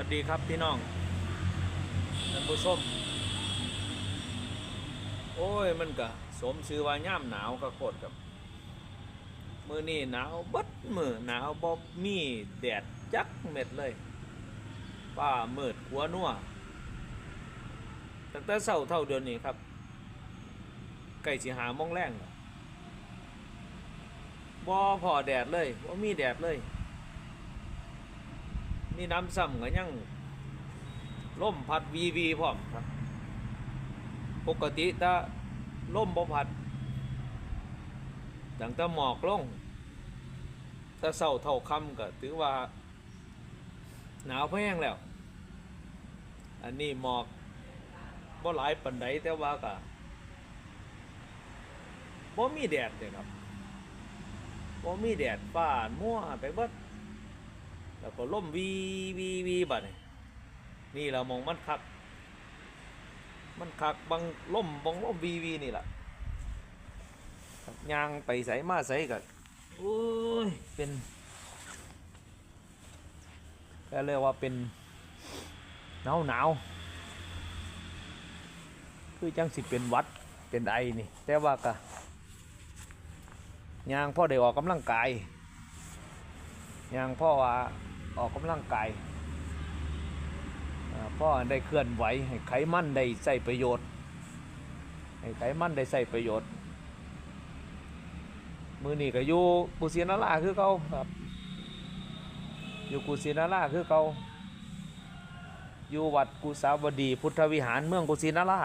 วัสดีครับพี่น้องท่านผู้ชมโอ้ยมันก็สมชื่อว่าย่ามหนาวก็โคตรกับมือนี่หนาวบัดมือหนาวบ่มีแดดจักเม็ดเลยป้ามืดหัวนัวตั้งแต่เช้าเท่าเดือนนี้ครับใกล้สิหาโมงแรงบ่พอแดดเลยบ่มีแดดเลย นี่น้ำซ้ำก็ยังล่มพัดวีวีพร้อมครับ ปกติถ้าล่มบ่พัดดังแต่หมอกลงถ้าเศร้าเท่าคำก็ถือว่า หนาวแพงแล้ว อันนี้หมอกบ่หลายปันไดแต่ว่าก็บ่มีแดดเลยครับบ่มีแดดฟ้านมั่วไปเบิด แล้วก็ล่มวีวีวีบัดนี่นี่เรามองมันคัก มันคักบางล่มบางล่มวีวีนี่แหละครับยางไปใส่มาใส่กันโอ้ย เป็นก็เรียกว่าเป็นหนาวหนาวคือจังสิเป็นวัดเป็นไอนี่ แต่ว่าก็ยางพ่อได้ออกกำลังกายยางพ่อว่า ออกกำลังกายอ่าพ่อได้เคลื่อนไหวให้ไขมันได้ใส่ประโยชน์ให้ไขมันได้ใส่ประโยชน์ มือนี่ก็อยู่กุศินาราคือเก่าครับอยู่กุศินาราคือเก่าอยู่วัดกุสาวดีพุทธวิหารเมืองกุศินารา